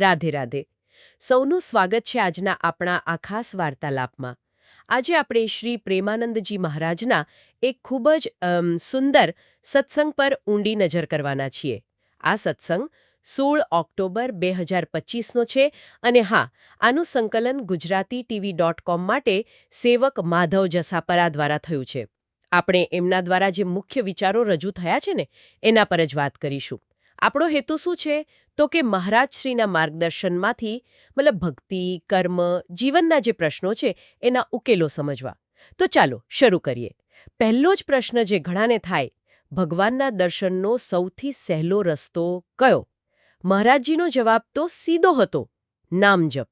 રાધે રાધે. સૌનું સ્વાગત છે આજના આપણા આ ખાસ વાર્તાલાપમાં. આજે આપણે શ્રી પ્રેમાનંદજી મહારાજના એક ખૂબ જ સુંદર સત્સંગ પર ઊંડી નજર કરવાના છીએ. આ સત્સંગ સોળ ઓક્ટોબર બે હજાર પચીસનો છે અને હા, આનું સંકલન ગુજરાતી ટીવી ડોટ કોમ માટે સેવક માધવ જસાપરા દ્વારા થયું છે. આપણે એમના દ્વારા જે મુખ્ય વિચારો રજૂ થયા છે ને, એના પર જ વાત કરીશું. આપણો હેતુ શું છે? તો કે મહારાજશ્રીના માર્ગદર્શનમાંથી મતલબ ભક્તિ, કર્મ, જીવનના જે પ્રશ્નો છે, એના ઉકેલો સમજવા. તો ચાલો શરૂ કરીએ. પહેલો જ પ્રશ્ન જે ઘણાને થાય, ભગવાનના દર્શનનો સૌથી સહેલો રસ્તો કયો? મહારાજજીનો જવાબ તો સીધો હતો, નામ જપ.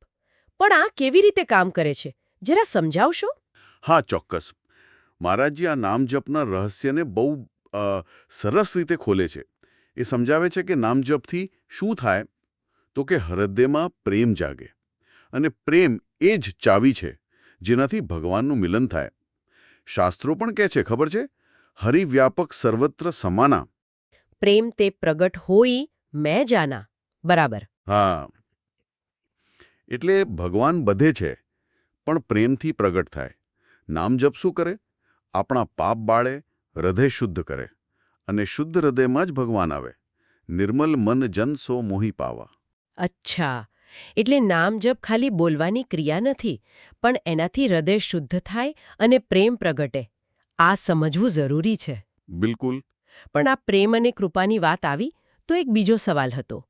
પણ આ કેવી રીતે કામ કરે છે? જરા સમજાવશો? હા, ચોક્કસ. મહારાજજી આ નામ જપના રહસ્યને બહુ સરસ રીતે ખોલે છે. એ સમજાવે છે કે નામ જપથી શું થાય? તો કે હૃદયમાં પ્રેમ જાગે. અને પ્રેમ એ જ ચાવી છે જેનાથી ભગવાનનું મિલન થાય. શાસ્ત્રો પણ કહે છે ખબર છે? હરિવ્યાપક સર્વત્ર સમાના. પ્રેમ તે પ્રગટ હોઈ મેં જાના. બરાબર. હા. એટલે ભગવાન બધે છે પણ પ્રેમથી પ્રગટ થાય. નામ જપ શું કરે? આપણા પાપ બાળે હૃદય શુદ્ધ કરે. અને શુદ્ધ હૃદયમાં જ ભગવાન આવે. નિર્મલ મન જન સો મોહી પાવા. અચ્છા. એટલે નામ જપ ખાલી બોલવાની ક્રિયા નથી પણ એનાથી હૃદય શુદ્ધ થાય અને પ્રેમ પ્રગટે. આ સમજવું જરૂરી છે. બિલકુલ. પણ આ પ્રેમ અને કૃપાની વાત આવી તો એક બીજો સવાલ હતો.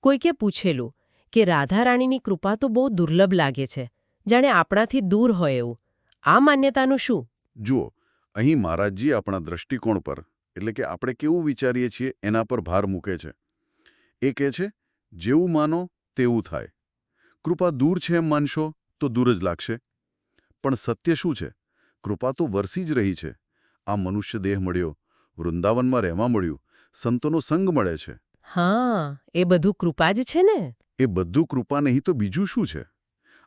કોઈકે પૂછેલું કે રાધારાણીની કૃપા તો બહુ દુર્લભ લાગે છે જાણે આપણાથી દૂર હોય એવું. આ માન્યતાનું શું? જુઓ અહીં મહારાજજી આપણા દ્રષ્ટિકોણ પર એટલે કે આપણે કેવું વિચારીએ છીએ એના પર ભાર મૂકે છે. એ કહે છે જેવું માનો તેવું થાય. કૃપા દૂર છે એમ માનશો તો દૂર જ લાગશે. પણ સત્ય શું છે? કૃપા તો વરસી જ રહી છે. આ મનુષ્ય દેહ મળ્યો વૃંદાવનમાં રહેવા મળ્યું સંતોનો સંગ મળે છે. હા એ બધું કૃપા જ છે ને? એ બધું કૃપા નહીં તો બીજું શું છે?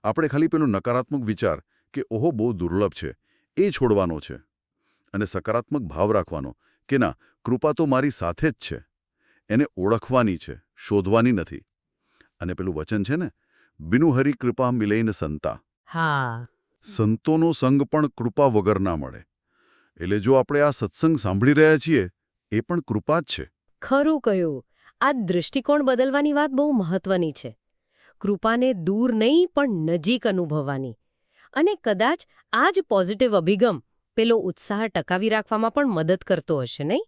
આપણે ખાલી પેલો નકારાત્મક વિચાર કે ઓહો બહુ દુર્લભ છે. એ છોડવાનો છે. અને સકારાત્મક ભાવ રાખવાનો. કે ના કૃપા તો મારી સાથે જ છે. એને ઓળખવાની છે શોધવાની નથી. અને પેલું વચન છે ને બિનુહરી કૃપા મિલઈને સંતા. હા. સંતોનો સંગ પણ કૃપા વગર ના મળે. એટલે જો આપણે આ સત્સંગ સાંભળી રહ્યા છીએ એ પણ કૃપા જ છે. ખરું કહ્યું. આ દૃષ્ટિકોણ બદલવાની વાત બહુ મહત્વની છે. કૃપાને દૂર નહીં પણ નજીક અનુભવવાની. અને કદાચ આ જ પોઝિટિવ અભિગમ પેલો ઉત્સાહ ટકાવી રાખવામાં પણ મદદ કરતો હશે, નહીં?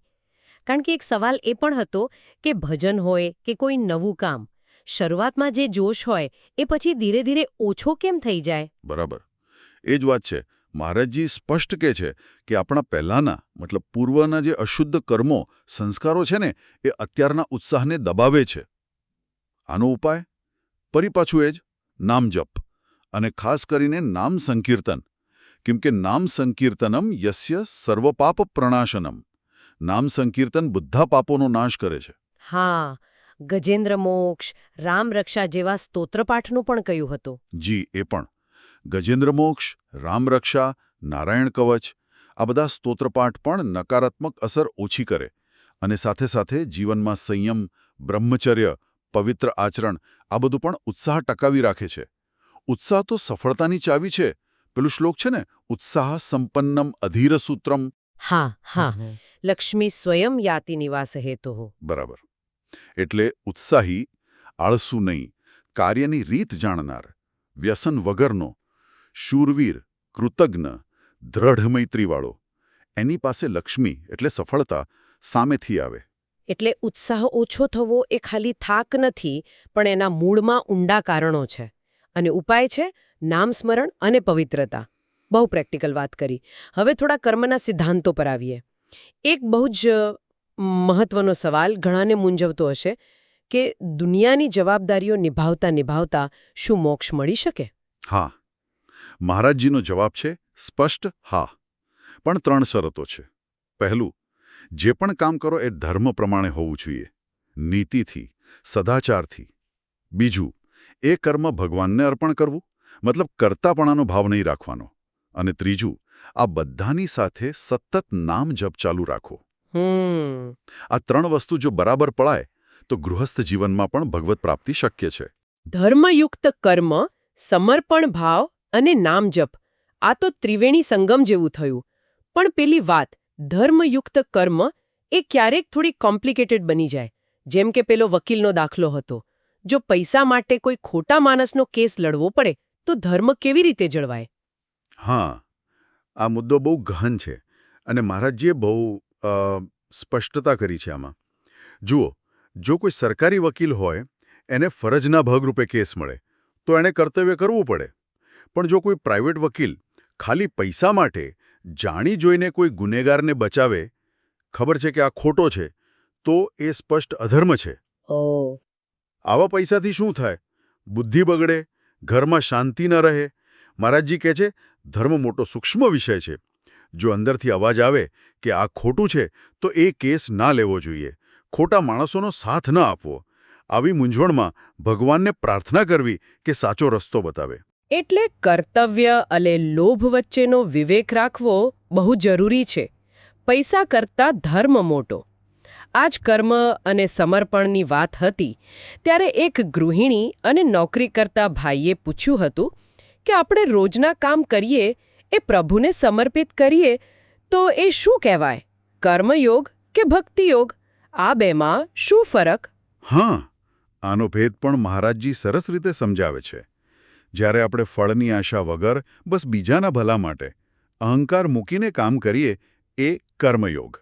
કારણ કે એક સવાલ એ પણ હતો કે ભજન હોય કે કોઈ નવું કામ, શરૂઆતમાં જે જોશ હોય એ પછી ધીરે ધીરે ઓછો કેમ થઈ જાય? બરાબર. એ જ વાત છે. મહારાજજી સ્પષ્ટ કહે છે કે આપણા પહેલાંના, મતલબ પૂર્વના જે અશુદ્ધ કર્મો, સંસ્કારો છે ને, એ અત્યારના ઉત્સાહને દબાવે છે. આનો ઉપાય? ફરી પાછું એ જ. નામ જપ. અને ખાસ કરીને નામ સંકીર્તન. કેમ કે નામ સંકીર્તનમ યસ્ય સર્વપાપ પ્રણાશનમ નામ સંકીર્તન બુદ્ધા પાપોનો નાશ કરે છે હા ગજેન્દ્ર મોક્ષ રામ રક્ષા જેવા સ્તોત્રપાઠનું પણ કહ્યું હતું જી એ પણ ગજેન્દ્ર મોક્ષ રામરક્ષા નારાયણ કવચ આ બધા સ્તોત્રપાઠ પણ નકારાત્મક અસર ઓછી કરે। અને સાથે સાથે જીવનમાં સંયમ બ્રહ્મચર્ય પવિત્ર આચરણ આ બધું પણ ઉત્સાહ ટકાવી રાખે છે। ઉત્સાહ તો સફળતાની ચાવી છે પેલું શ્લોક છે ને? ઉત્સાહ સંપન્નમ અધીર સૂત્રમ હા. હા લક્ષ્મી સ્વયં યાતિ નિવાસ હેતુ બરાબર. એટલે ઉત્સાહી આળસુ નહીં કાર્યની રીત જાણનાર વ્યસન વગરનો શૂરવીર કૃતજ્ઞ દ્રઢ મૈત્રીવાળો. એની પાસે લક્ષ્મી એટલે સફળતા સામેથી આવે. એટલે ઉત્સાહ ઓછો થવો એ ખાલી થાક નથી પણ એના મૂળમાં ઊંડા કારણો છે. અને ઉપાય છે? નામ સ્મરણ અને પવિત્રતા. બહુ પ્રેક્ટિકલ વાત કરી. હવે થોડા કર્મના સિદ્ધાંતો પર આવીએ. એક બહુ જ મહત્વનો સવાલ ઘણાને મૂંઝવતો હશે કે દુનિયાની જવાબદારીઓ નિભાવતા નિભાવતા શું મોક્ષ મળી શકે? હા. મહારાજજીનો જવાબ છે સ્પષ્ટ હા. પણ ત્રણ શરતો છે. પહેલું, જે પણ કામ કરો એ ધર્મ પ્રમાણે હોવું જોઈએ. નીતિથી, સદાચારથી. બીજું, એ કર્મ ભગવાનને અર્પણ કરવું. મતલબ કરતાપણાનો ભાવ નહીં રાખવાનો. અને ત્રીજું આ બધાની સાથે સતત નામ જપ ચાલુ રાખો. હમ. આ ત્રણ વસ્તુ જો બરાબર પડાય તો ગૃહસ્થ જીવનમાં પણ ભગવત પ્રાપ્તિ શક્ય છે. ધર્મયુક્ત કર્મ સમર્પણ ભાવ અને નામ જપ આ તો ત્રિવેણી સંગમ જેવું થયું. પણ પેલી વાત ધર્મયુક્ત કર્મ એ ક્યારેક થોડી કોમ્પ્લિકેટેડ બની જાય જેમ કે પેલો વકીલનો દાખલો હતો. જો પૈસા માટે કોઈ ખોટા માણસનો કેસ લડવો પડે તો ધર્મ કેવી રીતે જળવાય? હા આ મુદ્દો બહુ ગહન છે અને મહારાજજીએ બહુ સ્પષ્ટતા કરી છે આમાં. જુઓ જો કોઈ સરકારી વકીલ હોય એને ફરજના ભાગરૂપે કેસ મળે તો એણે કર્તવ્ય કરવું પડે. પણ જો કોઈ પ્રાઇવેટ વકીલ ખાલી પૈસા માટે જાણી જોઈને કોઈ ગુનેગારને બચાવે ખબર છે કે આ ખોટો છે તો એ સ્પષ્ટ અધર્મ છે. આવા પૈસાથી શું થાય? બુદ્ધિ બગડે ઘરમાં શાંતિ ન રહે. મહારાજજી કહે છે, ધર્મ મોટો સૂક્ષ્મ વિષય છે. જો અંદરથી અવાજ આવે કે આ ખોટું છે, તો એ કેસ ના લેવો જોઈએ. ખોટા માણસોનો સાથ ન આપવો. આવી મૂંઝવણમાં ભગવાનને પ્રાર્થના કરવી કે સાચો રસ્તો બતાવે. એટલે કર્તવ્ય અને લોભ વચ્ચેનો વિવેક રાખવો બહુ જરૂરી છે. પૈસા કરતા ધર્મ મોટો. આ જ કર્મ અને સમર્પણની વાત હતી, ત્યારે એક ગૃહિણી અને નોકરી કરતા ભાઈએ પૂછ્યું હતું કે આપણે રોજના કામ કરીએ, એ પ્રભુને સમર્પિત કરીએ, તો એ શું કહેવાય? કર્મયોગ કે ભક્તિયોગ? આ બેમાં શું ફરક? હા, આનો ભેદ પણ મહારાજજી સરસ રીતે સમજાવે છે. જ્યારે આપણે ફળની આશા વગર બસ બીજાના ભલા માટે અહંકાર મૂકીને કામ કરીએ, એ કર્મયોગ.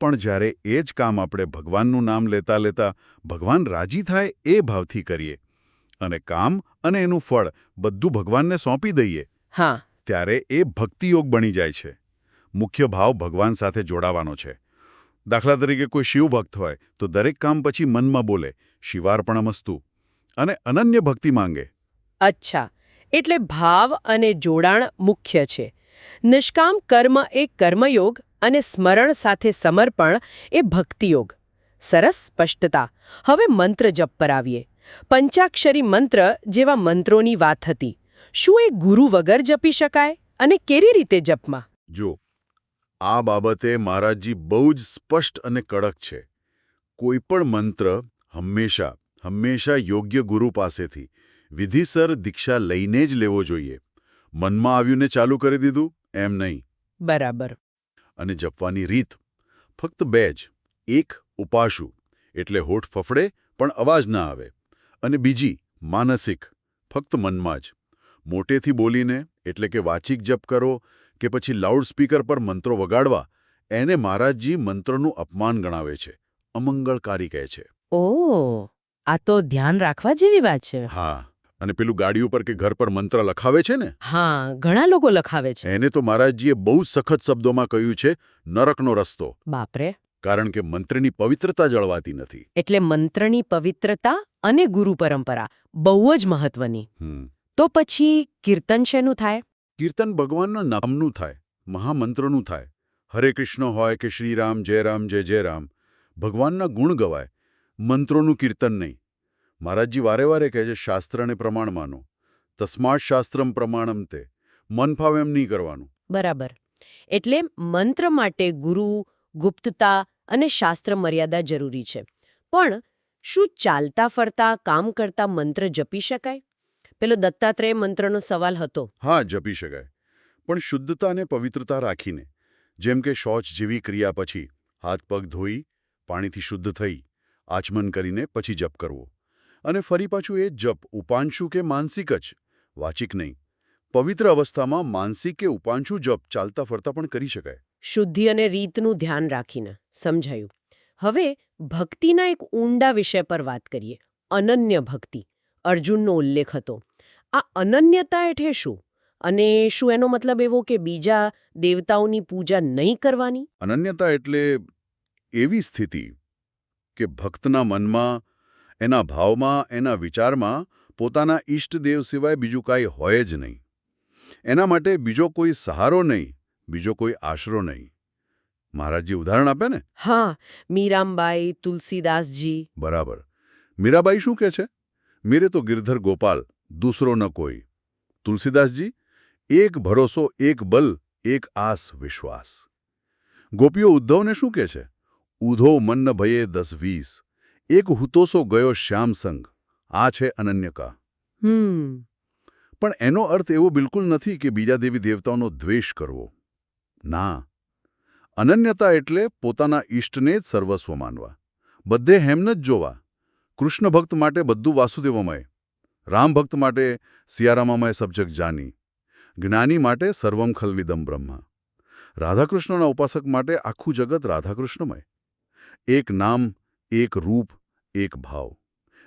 પણ જ્યારે એ જ કામ આપણે ભગવાનનું નામ લેતા લેતા ભગવાન રાજી થાય એ ભાવથી કરીએ અને કામ અને એનું ફળ બધું ભગવાનને સોંપી દઈએ હા. ત્યારે એ ભક્તિયોગ બની જાય છે. મુખ્ય ભાવ ભગવાન સાથે જોડાવાનો છે. દાખલા તરીકે કોઈ શિવભક્ત હોય તો દરેક કામ પછી મનમાં બોલે શિવાર્પણમસ્તુ. અને અનન્ય ભક્તિ માંગે. અચ્છા. એટલે ભાવ અને જોડાણ મુખ્ય છે. નિષ્કામ કર્મ એ કર્મયોગ અને સ્મરણ સાથે સમર્પણ એ ભક્તિયોગ. સરસ, સ્પષ્ટતા. હવે મંત્ર જપ પર આવીએ. પંચાક્ષરી મંત્ર જેવા મંત્રોની વાત હતી. શું એ ગુરુ વગર જપી શકાય અને કેરી રીતે જપમાં? જો આ બાબતે મહારાજજી બહુ જ સ્પષ્ટ અને કડક છે. કોઈ પણ મંત્ર હંમેશા હંમેશા યોગ્ય ગુરુ પાસેથી વિધિસર દીક્ષા લઈને જ લેવો જોઈએ. મનમાં આવ્યું ને ચાલુ કરી દીધું? એમ નહીં. બરાબર. અને જપવાની રીત? ફક્ત બે જ. એક ઉપાશુ એટલે હોઠ ફફડે પણ અવાજ ના આવે. અને બીજી માનસિક. ફક્ત મનમાં જ. મોટેથી બોલીને એટલે કે વાચિક જપ કરો કે પછી લાઉડસ્પીકર પર મંત્રો વગાડવા એને મહારાજજી મંત્રનું અપમાન ગણાવે છે. અમંગળકારી કહે છે. ઓ આ તો ધ્યાન રાખવા જેવી વાત છે. હા. અને પેલું ગાડી ઉપર કે ઘર પર મંત્ર લખાવે છે ને? હા ઘણા લોકો લખાવે છે. એને તો મહારાજજીએ બહુ સખત શબ્દોમાં કહ્યું છે નરકનો રસ્તો. બાપરે. કારણ કે મંત્રની પવિત્રતા જળવાતી નથી. એટલે મંત્રની પવિત્રતા અને ગુરુ પરંપરા બહુ જ મહત્વની. હમ. તો પછી કીર્તન શેનું થાય? કીર્તન ભગવાનના નામનું થાય મહામંત્રનું થાય. હરે કૃષ્ણ હોય કે શ્રીરામ જય રામ જય જય રામ. ભગવાનના ગુણ ગવાય. મંત્રોનું કીર્તન નહીં. મહારાજજી વારે વારે કહે છે શાસ્ત્રને પ્રમાણ માનો. તસ્માત શાસ્ત્રમ પ્રમાણમ તે. મન ફાવે એમ નહીં કરવાનું. બરાબર. એટલે મંત્ર માટે ગુરુ ગુપ્તતા અને શાસ્ત્ર મર્યાદા જરૂરી છે. પણ શું ચાલતા ફરતા કામ કરતા મંત્ર જપી શકાય? પેલો દત્તાત્રેય મંત્રનો સવાલ હતો. હા જપી શકાય. પણ શુદ્ધતા અને પવિત્રતા રાખીને જેમ કે શૌચ જેવી ક્રિયા પછી હાથ પગ ધોઈ પાણીથી શુદ્ધ થઈ આચમન કરીને પછી જપ કરવો. અને ફરી પાછું એ જપ ઉપાંશુ કે માનસિક જ? વાચિક નહીં. પવિત્ર અવસ્થામાં માનસિક કે ઉપાંશુ જપ ચાલતા ફરતા પણ કરી શકાય. શુદ્ધિ અને રીતનું ધ્યાન રાખીને સમજાયું. હવે ભક્તિના એક ઊંડા વિષય પર વાત કરીએ. અનન્ય ભક્તિ. અર્જુનનો ઉલ્લેખ હતો. આ અનન્યતા એટલે શું? અને શું એનો મતલબ એવો કે બીજા દેવતાઓની પૂજા નહીં કરવાની? અનન્યતા એટલે એવી સ્થિતિ કે ભક્તના મનમાં એના ભાવમાં એના વિચારમાં પોતાના ઈષ્ટદેવ સિવાય બીજું કાંઈ હોય જ નહીં. એના માટે બીજો કોઈ સહારો નહીં બીજો કોઈ આશરો નહીં. મહારાજજી ઉદાહરણ આપે ને? હા મીરામબાઈ તુલસીદાસજી. બરાબર. મીરાબાઈ શું કહે છે? મેરે તો ગિરધર ગોપાલ દૂસરો ન કોઈ. તુલસીદાસજી એક ભરોસો એક બલ એક આસ વિશ્વાસ. ગોપીઓ ઉદ્ધવને શું કહે છે? ઉધો મન્ન ભયે દસ વીસ એક હુતોસો ગયો શ્યામ સંગ. આ છે અનન્યકા. પણ એનો અર્થ એવો બિલકુલ નથી કે બીજા દેવી દેવતાઓનો દ્વેષ કરવો. ના. અનન્યતા એટલે પોતાના ઈષ્ટને જ સર્વસ્વ માનવા. બધે હેમને જ જોવા. કૃષ્ણ ભક્ત માટે બધું વાસુદેવમય. રામ ભક્ત માટે સિયારામામય સબ્જેક્ટ જાની. જ્ઞાની માટે સર્વમ ખલવિદમ બ્રહ્મા. રાધાકૃષ્ણના ઉપાસક માટે આખું જગત રાધાકૃષ્ણમય. એક નામ એક રૂપ એક ભાવ.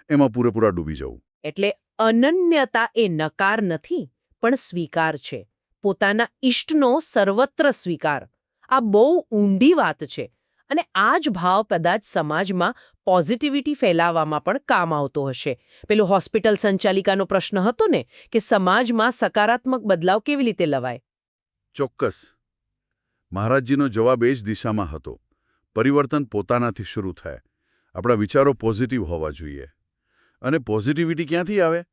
એમાં પૂરેપૂરા ડૂબી જવું. એટલે અનન્યતા એ નકાર નથી પણ સ્વીકાર છે. પોતાના ઇષ્ટનો સર્વત્ર સ્વીકાર. આ બહુ ઊંડી વાત છે. અને આ જ ભાવ કદાચ સમાજમાં પોઝિટિવિટી ફેલાવવામાં પણ કામ આવતો હશે. પેલું હોસ્પિટલ સંચાલિકાનો પ્રશ્ન હતો ને કે સમાજમાં સકારાત્મક બદલાવ કેવી રીતે લવાય? ચોક્કસ. મહારાજજીનો જવાબ એ જ દિશામાં હતો. પરિવર્તન પોતાનાથી શરૂ થાય. આપણા વિચારો પોઝિટિવ હોવા જોઈએ. અને પોઝિટિવિટી ક્યાંથી આવે?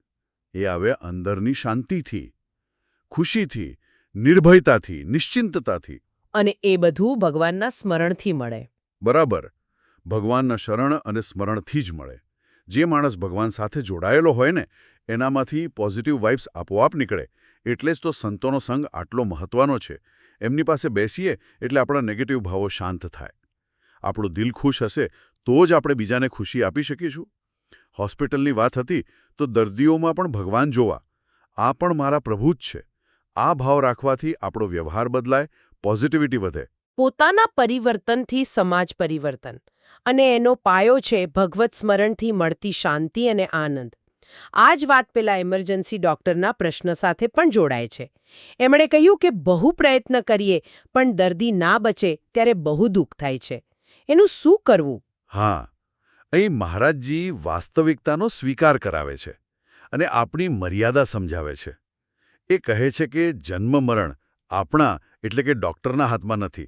એ આવે અંદરની શાંતિથી ખુશીથી નિર્ભયતાથી નિશ્ચિંતતાથી. અને એ બધું ભગવાનના સ્મરણથી મળે. બરાબર. ભગવાનના શરણ અને સ્મરણથી જ મળે. જે માણસ ભગવાન સાથે જોડાયેલો હોય ને એનામાંથી પોઝિટિવ વાઇબ્સ આપોઆપ નીકળે. એટલે જ તો સંતોનો સંગ આટલો મહત્વનો છે. એમની પાસે બેસીએ એટલે આપણા નેગેટિવ ભાવો શાંત થાય. આપણું દિલ ખુશ હશે તો જ આપણે બીજાને ખુશી આપી શકીશું. હોસ્પિટલની વાત હતી, તો દર્દીઓમાં પણ ભગવાન જોવા, આ પણ મારા પ્રભુ જ છે. આ ભાવ રાખવાથી આપણો વ્યવહાર બદલાય, પોઝિટિવિટી વધે. પોતાના પરિવર્તનથી સમાજ પરિવર્તન, અને એનો પાયો છે ભગવત સ્મરણથી મળતી શાંતિ અને આનંદ. આ જ વાત પેલા ઇમરજન્સી ડોક્ટરના પ્રશ્ન સાથે પણ જોડાય છે. એમણે કહ્યું કે બહુ પ્રયત્ન કરીએ, પણ દર્દી ના બચે ત્યારે બહુ દુઃખ થાય છે. એનું શું કરવું? હા અહીં મહારાજજી વાસ્તવિકતાનો સ્વીકાર કરાવે છે અને આપણી મર્યાદા સમજાવે છે. એ કહે છે કે જન્મ મરણ આપણા એટલે કે ડૉક્ટરના હાથમાં નથી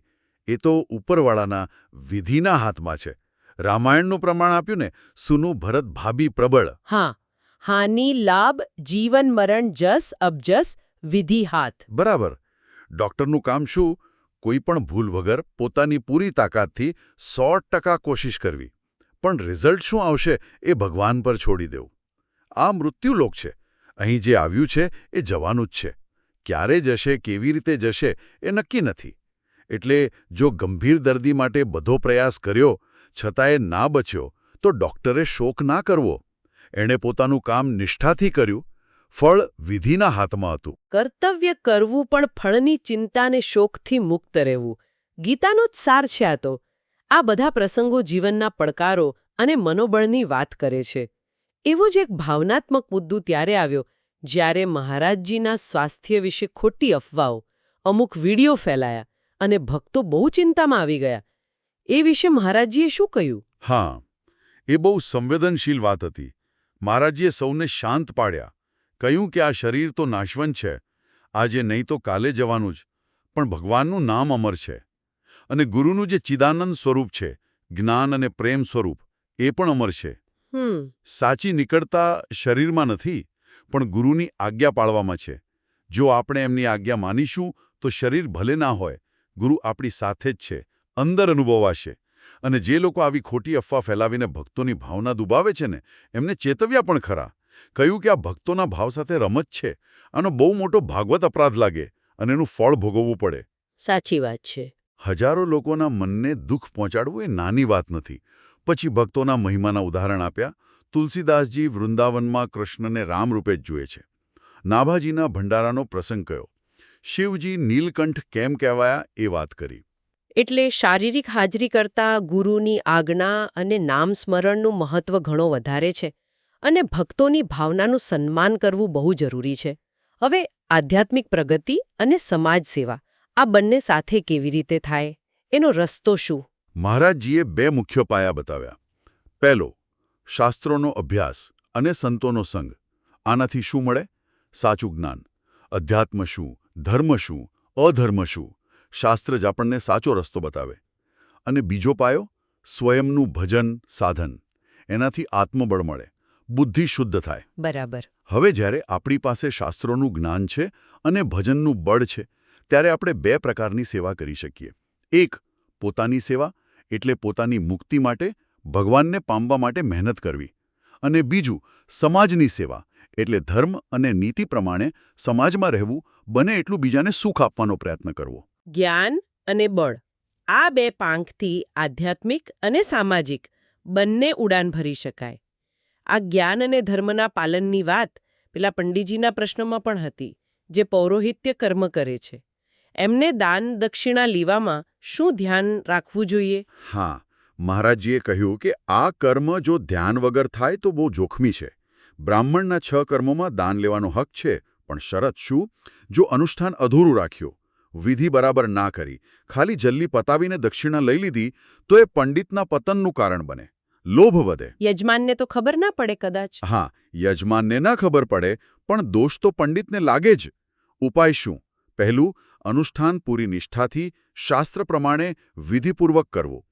એ તો ઉપરવાળાના વિધિના હાથમાં છે. રામાયણનું પ્રમાણ આપ્યું ને સુનું ભરત ભાભી પ્રબળ. હા હાનિ લાભ જીવન મરણ જસ અબજસ વિધિ હાથ. બરાબર. ડૉક્ટરનું કામ શું? કોઈ પણ ભૂલ વગર પોતાની પૂરી તાકાતથી સો કોશિશ કરવી. પણ રિઝલ્ટ શું આવશે એ ભગવાન પર છોડી દેવું. આ મૃત્યુલોક છે. અહીં જે આવ્યું છે એ જવાનું જ છે. ક્યારે જશે, કેવી રીતે જશે એ નક્કી નથી. એટલે જો ગંભીર દર્દી માટે બધો પ્રયાસ કર્યો, છતાંય ના બચ્યો, તો ડૉક્ટરે શોક ના કરવો. એણે પોતાનું કામ નિષ્ઠાથી કર્યું ફળ વિધિના હાથમાં હતું. કર્તવ્ય કરવું પણ ફળની ચિંતાને શોકથી મુક્ત રહેવું. ગીતાનો જ સાર છે આ તો. આ બધા પ્રસંગો જીવનના પડકારો અને મનોબળની વાત કરે છે. એવો જ એક ભાવનાત્મક મુદ્દો ત્યારે આવ્યો જ્યારે મહારાજજીના સ્વાસ્થ્ય વિશે ખોટી અફવાઓ અમુક વીડિયો ફેલાયા અને ભક્તો બહુ ચિંતામાં આવી ગયા. એ વિશે મહારાજજીએ શું કહ્યું? હા એ બહુ સંવેદનશીલ વાત હતી. મહારાજજીએ સૌને શાંત પાડ્યા. કહ્યું કે આ શરીર તો નાશવંત છે. આજે નહીં તો કાલે જવાનું જ. પણ ભગવાનનું નામ અમર છે. અને ગુરુનું જે ચિદાનંદ સ્વરૂપ છે જ્ઞાન અને પ્રેમ સ્વરૂપ એ પણ અમર છે. સાચી નીકળતા શરીરમાં નથી પણ ગુરુની આજ્ઞા પાળવામાં છે. જો આપણે એમની આજ્ઞા માનીશું તો શરીર ભલે ના હોય ગુરુ આપણી સાથે જ છે અંદર અનુભવાશે. અને જે લોકો આવી ખોટી અફવા ફેલાવીને ભક્તોની ભાવના દુબાવે છે ને એમને ચેતવ્યા પણ ખરા. કહ્યું કે આ ભક્તોના ભાવ સાથે રમત છે આનો બહુ મોટો ભાગવત અપરાધ લાગે અને એનું ફળ ભોગવવું પડે. સાચી વાત છે. હજારો લોકોના મનને દુઃખ પહોંચાડવું એ નાની વાત નથી. પછી ભક્તોના મહિમાના ઉદાહરણ આપ્યા. તુલસીદાસજી વૃંદાવનમાં કૃષ્ણને રામરૂપે જ જુએ છે. નાભાજીના ભંડારાનો પ્રસંગ કયો? શિવજી નીલકંઠ કેમ કહેવાયા એ વાત કરી. એટલે શારીરિક હાજરી કરતા ગુરુની આજ્ઞા અને નામ સ્મરણનું મહત્વ ઘણો વધારે છે. અને ભક્તોની ભાવનાનું સન્માન કરવું બહુ જરૂરી છે. હવે આધ્યાત્મિક પ્રગતિ અને સમાજ સેવા, આ બંને સાથે કેવી રીતે થાય? એનો રસ્તો શું? મહારાજજીએ બે મુખ્ય પાયા બતાવ્યા. પહેલો, શાસ્ત્રોનો અભ્યાસ અને સંતોનો સંગ. આનાથી શું મળે? સાચું જ્ઞાન. અધ્યાત્મ શું? ધર્મ શું? અધર્મ શું? શાસ્ત્ર જ આપણને સાચો રસ્તો બતાવે. અને બીજો પાયો, સ્વયંનું ભજન, સાધન. એનાથી આત્મબળ મળે. બુદ્ધિ શુદ્ધ થાય. બરાબર. હવે જ્યારે આપણી પાસે શાસ્ત્રોનું જ્ઞાન છે અને ભજનનું બળ છે ત્યારે આપણે બે પ્રકારની સેવા કરી શકીએ. એક પોતાની સેવા એટલે પોતાની મુક્તિ માટે ભગવાનને પામવા માટે મહેનત કરવી. અને બીજું સમાજની સેવા એટલે ધર્મ અને નીતિ પ્રમાણે સમાજમાં રહેવું બને એટલું બીજાને સુખ આપવાનો પ્રયત્ન કરવો. જ્ઞાન અને બળ આ બે પાંખથી આધ્યાત્મિક અને સામાજિક બંને ઉડાન ભરી શકાય. આ જ્ઞાન અને ધર્મના પાલનની વાત પેલા પંડિતજીના પ્રશ્નોમાં પણ હતી, જે પૌરોહિત્ય કર્મ કરે છે. એમને દાન દક્ષિણા લેવામાં શું ધ્યાન રાખવું જોઈએ? હા, મહારાજજીએ કહ્યું કે આ કર્મ જો ધ્યાન વગર થાય તો બહુ જોખમી છે. બ્રાહ્મણના છ કર્મોમાં દાન લેવાનો હક છે, પણ શરત શું? જો અનુષ્ઠાન અધૂરું રાખ્યું, વિધિ બરાબર ના કરી, ખાલી જલ્દી પતાવીને દક્ષિણા લઈ લીધી, તો એ પંડિતના પતનનું કારણ બને. લોભ વધે. યજમાનને તો ખબર ના પડે કદાચ. હા યજમાનને ના ખબર પડે પણ દોષ તો પંડિતને લાગે જ. ઉપાય શું? પહેલું અનુષ્ઠાન પૂરી નિષ્ઠાથી શાસ્ત્ર પ્રમાણે વિધિપૂર્વક કરવું.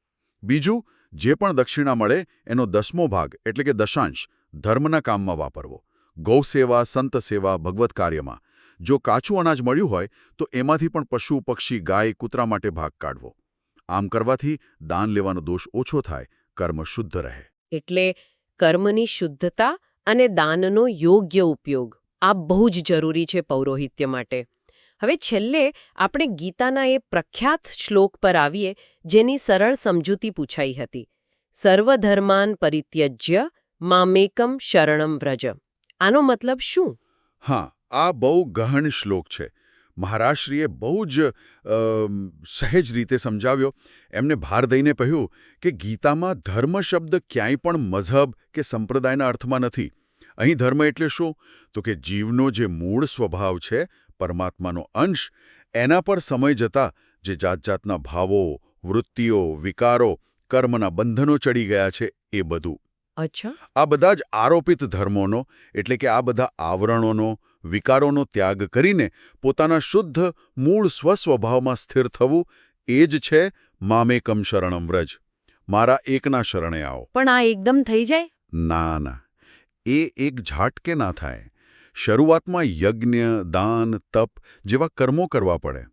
બીજું જે પણ દક્ષિણા મળે એનો દસમો ભાગ એટલે કે દશાંશ ધર્મના કામમાં વાપરવો. ગૌસેવા સંત સેવા ભગવત કાર્યમાં. જો કાચું અનાજ મળ્યું હોય તો એમાંથી પણ પશુ પક્ષી ગાય કૂતરા માટે ભાગ કાઢવો. આમ કરવાથી દાન લેવાનો દોષ ઓછો થાય કર્મ શુદ્ધ રહે. એટલે કર્મની શુદ્ધતા અને દાનનો યોગ્ય ઉપયોગ. આ બહુ જ જરૂરી છે પૌરોહિત્ય માટે. હવે છેલ્લે આપણે ગીતાના એ પ્રખ્યાત શ્લોક પર આવીએ જેની સરળ સમજૂતી પૂછાઈ હતી. સર્વધર્માન પરિત્યજ્ય મામેકમ શરણમ વ્રજ. આનો મતલબ શું? હા આ બહુ ગહન શ્લોક છે. મહારાશ્રીએ બહુ જ સહેજ રીતે સમજાવ્યો. એમને ભાર દઈને કહ્યું કે ગીતામાં ધર્મ શબ્દ ક્યાંય પણ મઝહબ કે સંપ્રદાયના અર્થમાં નથી. અહીં ધર્મ એટલે શું? તો કે જીવનો જે મૂળ સ્વભાવ છે પરમાત્માનો અંશ એના પર સમય જતા જે જાતજાતના ભાવો વૃત્તિઓ વિકારો કર્મના બંધનો ચડી ગયા છે એ બધું. અચ્છા. આ બધા જ આરોપિત ધર્મોનો એટલે કે આ બધા આવરણોનો વિકારોનો ત્યાગ કરીને પોતાના શુદ્ધ મૂળ સ્વસ્વભાવમાં સ્થિર થવું એ જ છે મામેકમ શરણમ વ્રજ. મારા એકના શરણે આવો. પણ આ એકદમ થઈ જાય? ના ના. એ એક ઝાટકે ના થાય. શરૂઆતમાં યજ્ઞ દાન તપ જેવા કર્મો કરવા પડે.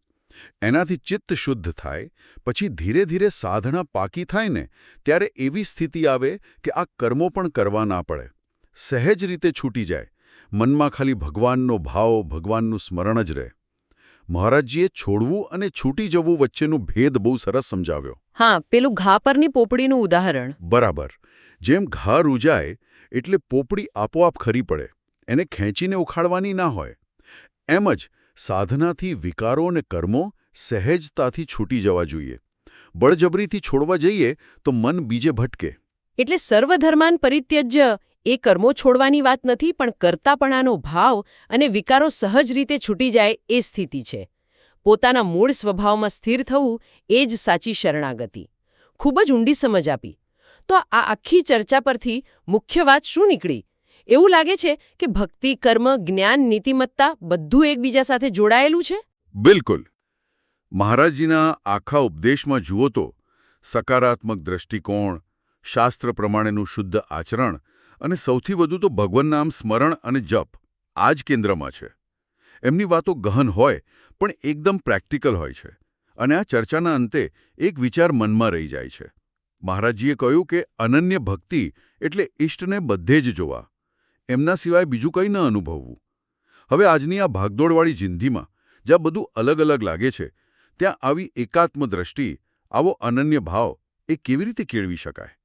એનાથી ચિત્ત શુદ્ધ થાય પછી ધીરે ધીરે સાધના પાકી થાય ને ત્યારે એવી સ્થિતિ આવે કે આ કર્મો પણ કરવા ના પડે. સહેજ રીતે છૂટી જાય. મનમાં ખાલી ભગવાનનો ભાવ ભગવાનનું સ્મરણ જ રહે. મહારાજજીએ છોડવું અને છૂટી જવું વચ્ચેનું ભેદ બહુ સરસ સમજાવ્યો. હા પેલું ઘા પરની પોપડીનું ઉદાહરણ. બરાબર. જેમ ઘા રૂજાય એટલે પોપડી આપોઆપ ખરી પડે. એને ખેંચીને ઉખાડવાની ના હોય. એમ જ સાધનાથી વિકારો અને કર્મો સહેજતાથી છૂટી જવા જોઈએ. બળજબરીથી છોડવા જઈએ તો મન બીજે ભટકે. એટલે સર્વધર્માન પરિત્યજ્ય એ કર્મો છોડવાની વાત નથી, પણ કરતાપણાનો ભાવ અને વિકારો સહજ રીતે છૂટી જાય એ સ્થિતિ છે. પોતાના મૂળ સ્વભાવમાં સ્થિર થવું એ જ સાચી શરણાગતિ. ખૂબ જ ઊંડી સમજ આપી. તો આ આખી ચર્ચા પરથી મુખ્ય વાત શું નીકળી? એવું લાગે છે કે ભક્તિ, કર્મ, જ્ઞાન, નીતિમત્તા બધું એકબીજા સાથે જોડાયેલું છે? બિલકુલ. મહારાજજીના આખા ઉપદેશમાં જુઓ તો, સકારાત્મક દ્રષ્ટિકોણ, શાસ્ત્ર પ્રમાણેનું શુદ્ધ આચરણ અને સૌથી વધુ તો ભગવાન નામ સ્મરણ અને જપ આ જ કેન્દ્રમાં છે. એમની વાતો ગહન હોય, પણ એકદમ પ્રેક્ટિકલ હોય છે અને આ ચર્ચાના અંતે એક વિચાર મનમાં રહી જાય છે. મહારાજજીએ કહ્યું કે અનન્ય ભક્તિ એટલે ઇષ્ટને બધે જ જોવા. એમના સિવાય બીજું કંઈ ન અનુભવવું. હવે આજની આ ભાગદોડવાળી જિંદગીમાં જ્યાં બધું અલગ અલગ લાગે છે, ત્યાં આવી એકાત્મ દ્રષ્ટિ આવો અનન્ય ભાવ એ કેવી રીતે કેળવી શકાય?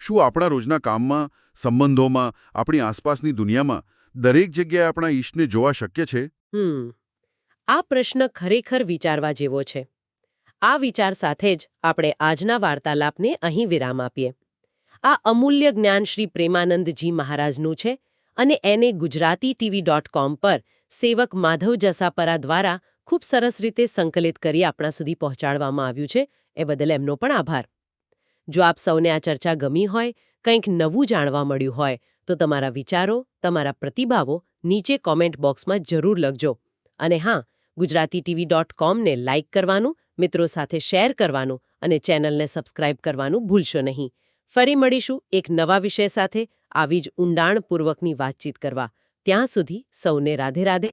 શું આપણા રોજના કામમાં, સંબંધોમાં, આપણી આસપાસની દુનિયામાં દરેક જગ્યાએ આપણા ઈશને જોવા શક્ય છે? આ પ્રશ્ન ખરેખર વિચારવા જેવો છે. આ વિચાર સાથે જ આપણે આજના વાર્તાલાપને અહીં વિરામ આપીએ. આ અમૂલ્ય જ્ઞાન શ્રી પ્રેમાનંદજી મહારાજનું છે અને એને ગુજરાતી ટીવી ડોટ કોમ પર સેવક માધવ જસાપરા દ્વારા ખૂબ સરસ રીતે સંકલિત કરી આપણા સુધી પહોંચાડવામાં આવ્યું છે. એ બદલ એમનો પણ આભાર. જો આપ સૌને આ ચર્ચા ગમી હોય, કંઈક નવું જાણવા મળ્યું હોય, તો તમારા વિચારો, તમારા પ્રતિભાવો નીચે કોમેન્ટ બોક્સમાં જરૂર લખજો. અને હા ગુજરાતી ટીવી ડોટ કોમને લાઇક કરવાનું, મિત્રો સાથે શેર કરવાનું અને ચેનલને સબસ્ક્રાઇબ કરવાનું ભૂલશો નહીં. ફરી મળીશું એક નવા વિષય સાથે. આવી જ ઊંડાણપૂર્વકની વાતચીત કરવા. ત્યાં સુધી સૌને રાધે રાધે.